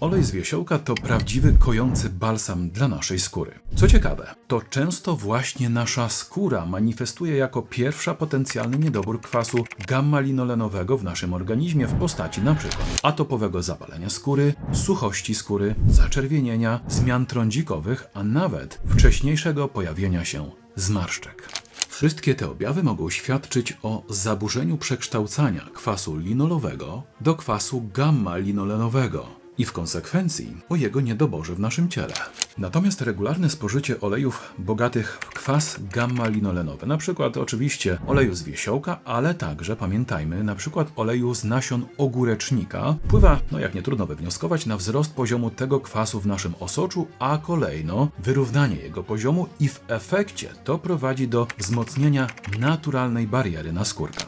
Olej z wiesiołka to prawdziwy kojący balsam dla naszej skóry. Co ciekawe, to często właśnie nasza skóra manifestuje jako pierwsza potencjalny niedobór kwasu gamma-linolenowego w naszym organizmie w postaci np. atopowego zapalenia skóry, suchości skóry, zaczerwienienia, zmian trądzikowych, a nawet wcześniejszego pojawienia się zmarszczek. Wszystkie te objawy mogą świadczyć o zaburzeniu przekształcania kwasu linolowego do kwasu gamma-linolenowego i w konsekwencji o jego niedoborze w naszym ciele. Natomiast regularne spożycie olejów bogatych w kwas gamma-linolenowy, np. oczywiście oleju z wiesiołka, ale także pamiętajmy, np. oleju z nasion ogórecznika, wpływa, no jak nie trudno wywnioskować, na wzrost poziomu tego kwasu w naszym osoczu, a kolejno wyrównanie jego poziomu i w efekcie to prowadzi do wzmocnienia naturalnej bariery naskórka.